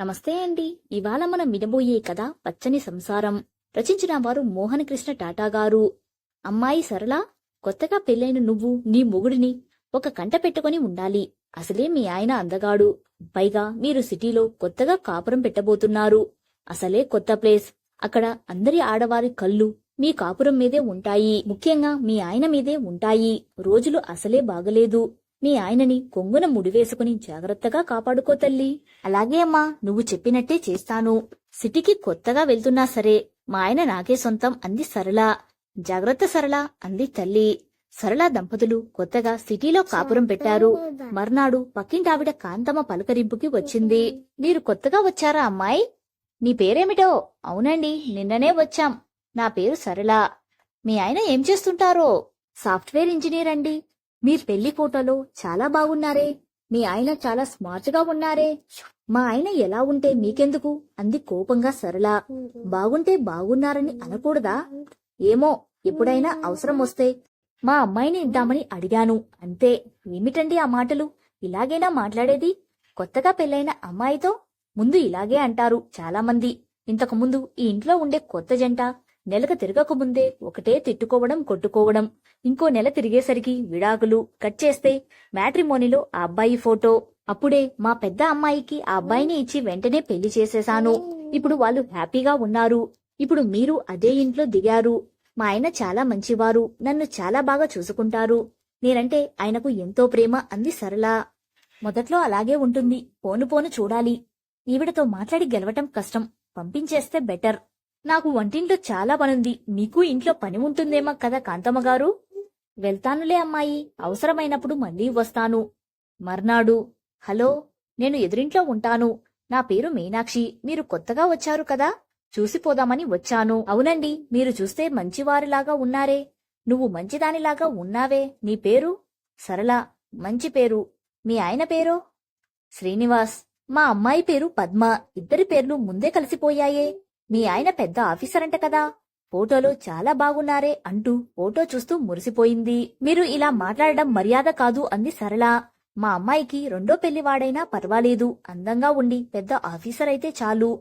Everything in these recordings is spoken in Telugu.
నమస్తే అండి. ఇవాళ మనం వినబోయే కథ పచ్చని సంసారం. రచించిన వారు మోహన కృష్ణ టాటా గారు. అమ్మాయి సరళ కొత్తగా పెళ్ళైన నువ్వు నీ మొగుడిని ఒక కంట పెట్టుకొని ఉండాలి. అసలే మీ ఆయన అందగాడు. పైగా మీరు సిటీలో కొత్తగా కాపురం పెట్టబోతున్నారు. అసలే కొత్త ప్లేస్. అక్కడ అందరి ఆడవారి కళ్ళు మీ కాపురం మీదే ఉంటాయి. ముఖ్యంగా మీ ఆయన మీదే ఉంటాయి. రోజులు అసలే బాగలేదు. మీ ఆయనని కొంగున ముడివేసుకుని జాగ్రత్తగా కాపాడుకో తల్లి. అలాగే అమ్మా నువ్వు చెప్పినట్టే చేస్తాను. సిటీకి కొత్తగా వెళ్తున్నా సరే మా ఆయన నాకే సొంతం అంది సరళ. జాగ్రత్త సరళ అంది తల్లి. సరళ దంపతులు కొత్తగా సిటీలో కాపురం పెట్టారు. మర్నాడు పక్కింటావిడ కాంతమ్మ పలకరింపుకి వచ్చింది. మీరు కొత్తగా వచ్చారా అమ్మాయి? నీ పేరేమిటో? అవునండి నిన్ననే వచ్చాం. నా పేరు సరళ. మీ ఆయన ఏం చేస్తుంటారో? సాఫ్ట్వేర్ ఇంజనీర్ అండి. మీరు పెళ్ళి ఫోటోలో చాలా బాగున్నారే. మీ ఆయన చాలా స్మార్ట్గా ఉన్నారే. మా ఆయన ఎలా ఉంటే మీకెందుకు? అంది కోపంగా సరళ. బాగుంటే బాగున్నారని అనకూడదా? ఏమో ఎప్పుడైనా అవసరం వస్తే మా అమ్మాయిని ఇద్దామని అడిగాను. అంతే ఏమిటండి ఆ మాటలు? ఇలాగేనా మాట్లాడేది? కొత్తగా పెళ్ళైన అమ్మాయితో? ముందు ఇలాగే అంటారు చాలా మంది ఇంతకు ముందు ఈ ఇంట్లో ఉండే కొత్త జంట నెలకు తిరగక ముందే ఒకటే తిట్టుకోవడం కొట్టుకోవడం. ఇంకో నెల తిరిగేసరికి విడాకులు కట్ చేస్తే మ్యాట్రిమోనీలో ఆ అబ్బాయి ఫోటో. అప్పుడే మా పెద్ద అమ్మాయికి ఆ అబ్బాయిని ఇచ్చి వెంటనే పెళ్ళి చేసేశాను. ఇప్పుడు వాళ్ళు హ్యాపీగా ఉన్నారు. ఇప్పుడు మీరు అదే ఇంట్లో దిగారు. మా ఆయన చాలా మంచివారు. నన్ను చాలా బాగా చూసుకుంటారు. నేనంటే ఆయనకు ఎంతో ప్రేమ అంది సరళ. మొదట్లో అలాగే ఉంటుంది. పోను పోను చూడాలి. ఈవిడతో మాట్లాడి గెలవటం కష్టం. పంపించేస్తే బెటర్. నాకు వంటింట్లో చాలా పనుంది. మీకు ఇంట్లో పని ఉంటుందేమో కదా కాంతమ్మ గారు? వెళ్తానులే అమ్మాయి. అవసరమైనప్పుడు మళ్ళీ వస్తాను. మర్నాడు. హలో నేను ఎదురింట్లో ఉంటాను. నా పేరు మీనాక్షి. మీరు కొత్తగా వచ్చారు కదా? చూసిపోదామని వచ్చాను. అవునండి మీరు చూస్తే మంచివారిలాగా ఉన్నారే. నువ్వు మంచిదానిలాగా ఉన్నావే. నీ పేరు? సరళ. మంచి పేరు. మీ ఆయన పేరు? శ్రీనివాస్. మా అమ్మాయి పేరు పద్మ. ఇద్దరి పేర్లు ముందే కలిసిపోయాయే. మీ ఆయన పెద్ద ఆఫీసర్ అంట కదా. ఫోటోలో చాలా బాగున్నారే అంటూ ఫోటో చూస్తూ మురిసిపోయింది. మీరు ఇలా మాట్లాడడం మర్యాద కాదు అంది సరళ. మా అమ్మాయికి రెండో పెళ్ళివాడైనా పర్వాలేదు. అందంగా ఉండి పెద్ద ఆఫీసర్ అయితే చాలు.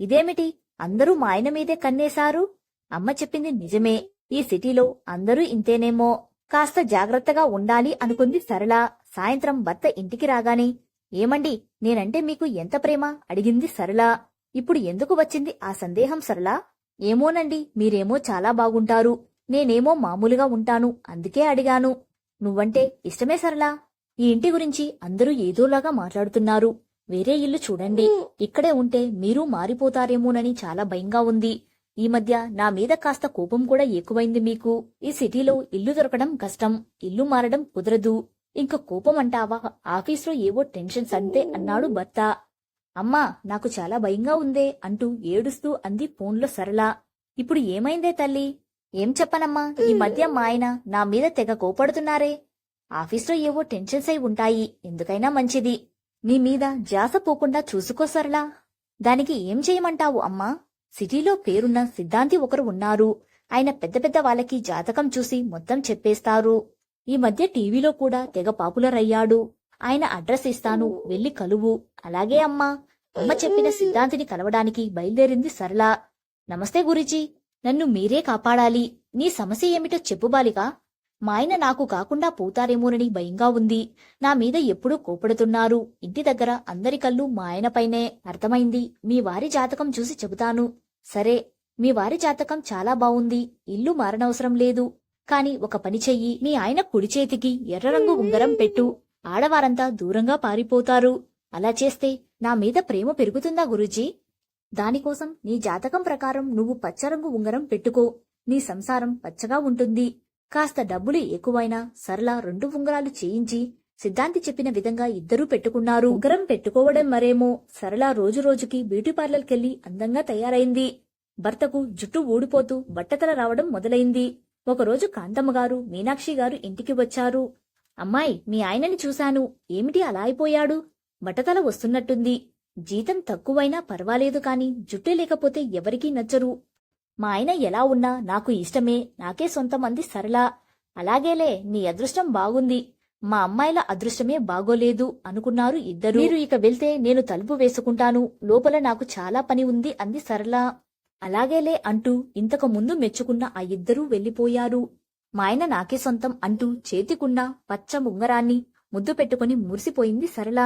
ఇదేమిటి? అందరూ మా ఆయన మీదే కన్నేశారు? అమ్మ చెప్పింది నిజమే. ఈ సిటీలో అందరూ ఇంతేనేమో. కాస్త జాగ్రత్తగా ఉండాలి అనుకుంది సరళ. సాయంత్రం భర్త ఇంటికి రాగానే ఏమండి నేనంటే మీకు ఎంత ప్రేమ? అడిగింది సరళ. ఇప్పుడు ఎందుకు వచ్చింది ఆ సందేహం సరళ? ఏమోనండి మీరేమో చాలా బాగుంటారు. నేనేమో మామూలుగా ఉంటాను అందుకే అడిగాను. నువ్వంటే ఇష్టమే సరళా? ఈ ఇంటి గురించి అందరూ ఏదోలాగా మాట్లాడుతున్నారు. వేరే ఇల్లు చూడండి. ఇక్కడే ఉంటే మీరు మారిపోతారేమోనని చాలా భయంగా ఉంది. ఈ మధ్య నా మీద కాస్త కోపం కూడా ఎక్కువైంది మీకు. ఈ సిటీలో ఇల్లు దొరకడం కష్టం ఇల్లు మారడం కుదరదు. ఇంక కోపం అంటావా? ఆఫీస్లో ఏవో టెన్షన్స్ అంతే అన్నాడు భర్త. అమ్మా నాకు చాలా భయంగా ఉందే అంటూ ఏడుస్తూ అంది ఫోన్లో సరళ. ఇప్పుడు ఏమైందే తల్లి? ఏం చెప్పనమ్మా? ఈ మధ్య మా ఆయన నా మీద తెగ కోపడుతున్నారే. ఆఫీస్లో ఏవో టెన్షన్స్ అయి ఉంటాయి. ఎందుకైనా మంచిది. నీ మీద జాస పోకుండా చూసుకో సరళా. దానికి ఏం చేయమంటావు అమ్మా? సిటీలో పేరున్న సిద్ధాంతి ఒకరు ఉన్నారు. ఆయన పెద్ద పెద్ద వాళ్ళకి జాతకం చూసి మొత్తం చెప్పేస్తారు. ఈ మధ్య టీవీలో కూడా తెగ పాపులర్ అయ్యాడు. ఆయన అడ్రస్ ఇస్తాను వెళ్ళి కలువు. అలాగే అమ్మా అమ్మ చెప్పిన సిద్ధాంతిని కలవడానికి బయలుదేరింది సరళ. నమస్తే గురుజీ నన్ను మీరే కాపాడాలి. నీ సమస్య ఏమిటో చెప్పు బాలిక. మా ఆయన నాకు కాకుండా పోతారేమోనని భయంగా ఉంది. నా మీద ఎప్పుడూ కోపడుతున్నారు. ఇంటి దగ్గర అందరి కళ్ళు మా ఆయనపైనే అర్థమైంది. మీ వారి జాతకం చూసి చెబుతాను. సరే మీ వారి జాతకం చాలా బావుంది ఇల్లు మారనవసరం లేదు. కాని ఒక పని చెయ్యి. మీ ఆయన కుడి చేతికి ఎర్ర రంగు ఉంగరం పెట్టు. ఆడవారంతా దూరంగా పారిపోతారు. అలా చేస్తే నా మీద ప్రేమ పెరుగుతుందా గురూజీ? దానికోసం నీ జాతకం ప్రకారం నువ్వు పచ్చరంగు ఉంగరం పెట్టుకో. నీ సంసారం పచ్చగా ఉంటుంది. కాస్త డబ్బులు ఎక్కువైనా సరళ రెండు ఉంగరాలు చేయించి సిద్ధాంతి చెప్పిన విధంగా ఇద్దరూ పెట్టుకున్నారు. ఉంగరం పెట్టుకోవడం మరేమో సరళ రోజు రోజుకి బ్యూటీ పార్లర్కెళ్ళి అందంగా తయారైంది. భర్తకు జుట్టు ఊడిపోతూ బట్టతల రావడం మొదలైంది. ఒకరోజు కాంతమ్మ గారు మీనాక్షి గారు ఇంటికి వచ్చారు. అమ్మాయి మీ ఆయనని చూశాను. ఏమిటి అలా అయిపోయాడు? బట్టతల వస్తున్నట్టుంది. జీతం తక్కువైనా పర్వాలేదు కాని జుట్టు లేకపోతే ఎవరికీ నచ్చరు. మా ఆయన ఎలా ఉన్నా నాకు ఇష్టమే నాకే సొంతం అంది సరళ. అలాగేలే నీ అదృష్టం బాగుంది. మా అమ్మాయిల అదృష్టమే బాగోలేదు అనుకున్నారు ఇద్దరు. మీరు ఇక వెళ్తే నేను తలుపు వేసుకుంటాను. లోపల నాకు చాలా పని ఉంది అంది సరళ. అలాగేలే అంటూ ఇంతకు ముందు మెచ్చుకున్న ఆ ఇద్దరూ వెళ్ళిపోయారు మా ఆయన నాకే సొంతం అంటూ చేతికున్న పచ్చ ఉంగరాన్ని ముద్దు పెట్టుకుని మురిసిపోయింది సరళ.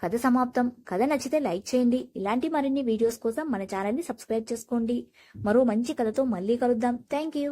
కథ సమాప్తం. కథ నచ్చితే లైక్ చేయండి. ఇలాంటి మరిన్ని వీడియోస్ కోసం మన ఛానల్ని సబ్స్క్రైబ్ చేసుకోండి. మరో మంచి కథతో మళ్ళీ కలుద్దాం. Thank you